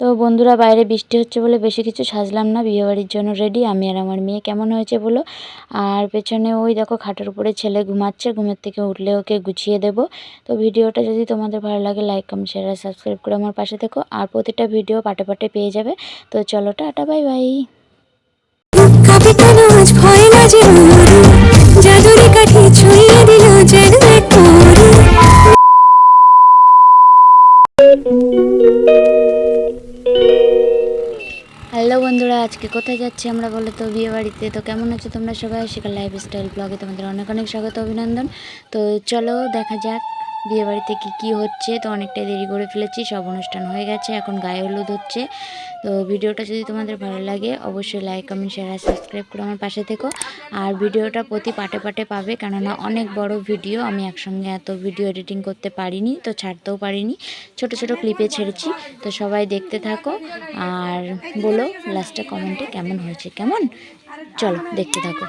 তো বন্ধুরা, বাইরে বৃষ্টি হচ্ছে বলে বেশি কিছু সাজলাম না। বিয়েবাড়ির জন্য রেডি আমি আর আমার মেয়ে কেমন হয়েছে বলো? আর পেছনে ওই দেখো, খাটের উপরে ছেলে ঘুমাচ্ছে। ঘুমের থেকে উঠলে ওকে গুছিয়ে দেব। তো ভিডিওটা যদি তোমাদের ভালো লাগে লাইক কমেন্ট শেয়ার আর সাবস্ক্রাইব করে আমার পাশে থেকো। আর প্রতিটা ভিডিও পাটে পাটে পেয়ে যাবে। তো চলো, টাটা বাই বাই কাঠি ছুঁয়ে দিল যেন আজকে কোথায় যাচ্ছি আমরা বলে তো বিয়ে বাড়িতে তো কেমন আছো তোমরা সবাই? সেখানে লাইফস্টাইল ব্লগে তোমাদের অনেক অনেক স্বাগত, অভিনন্দন। তো চলো দেখা যাক। বিয়ে বাড়িতে কী কী হচ্ছে? তো অনেকটাই দেরি করে ফেলেছি, সব অনুষ্ঠান হয়ে গেছে, এখন গায়ে হলুদ হচ্ছে। তো ভিডিওটা যদি তোমাদের ভালো লাগে, অবশ্যই লাইক কমেন্ট শেয়ার আর সাবস্ক্রাইব করে আমার পাশে থেকো। আর ভিডিওটা প্রতি পাটে পাটে পাবে, কেননা অনেক বড় ভিডিও আমি একসঙ্গে এত ভিডিও এডিটিং করতে পারিনি, তো ছাড়তেও পারিনি। ছোট ছোট ক্লিপে ছেড়েছি, তো সবাই দেখতে থাকো। আর বলো লাস্টে কমেন্টে কেমন হয়েছে, কেমন? চলো, দেখতে থাকো।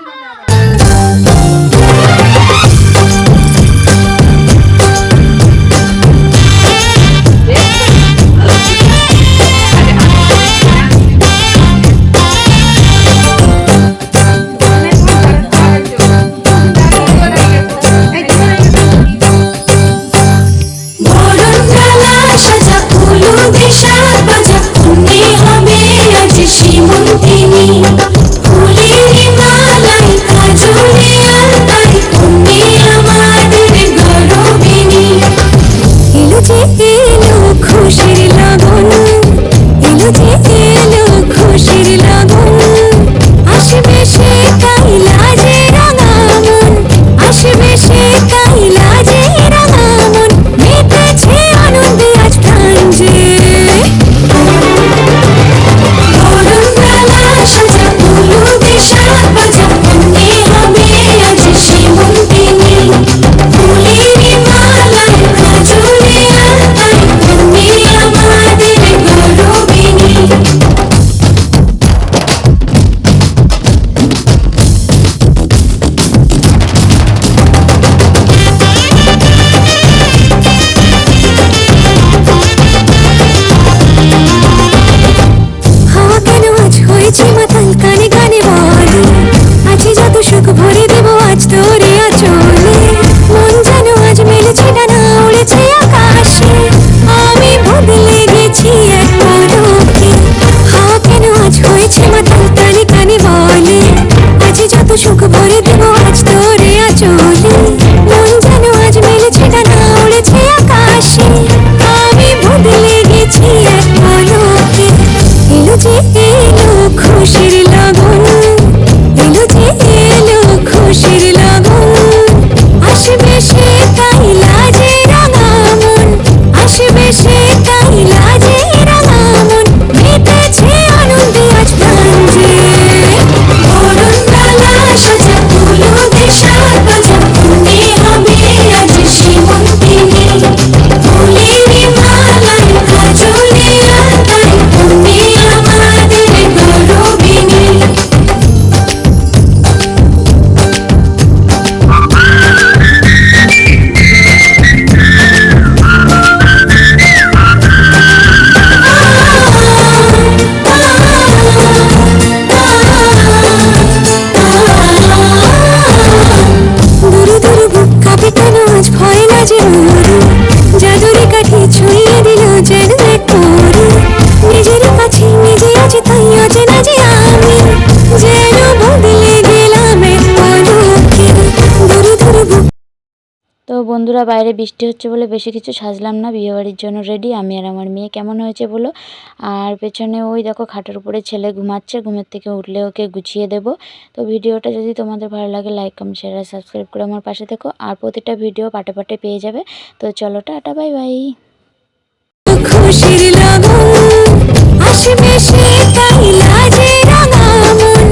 তো বন্ধুরা, বাইরে বৃষ্টি হচ্ছে বলে বেশি কিছু সাজলাম না। বিয়েবাড়ির জন্য রেডি আমি আর আমার মেয়ে কেমন হয়েছে বলো? আর পেছনে ওই দেখো, খাটের উপরে ছেলে ঘুমাচ্ছে। ঘুমের থেকে উঠলে ওকে গুছিয়ে দেব। তো ভিডিওটা যদি তোমাদের ভালো লাগে লাইক কমেন্ট শেয়ার আর সাবস্ক্রাইব করে আমার পাশে থেকো। আর প্রতিটা ভিডিও পাটে পাটে পেয়ে যাবে। তো চলো, টাটা বাই বাই খুশির কাইলা যে রাঙামন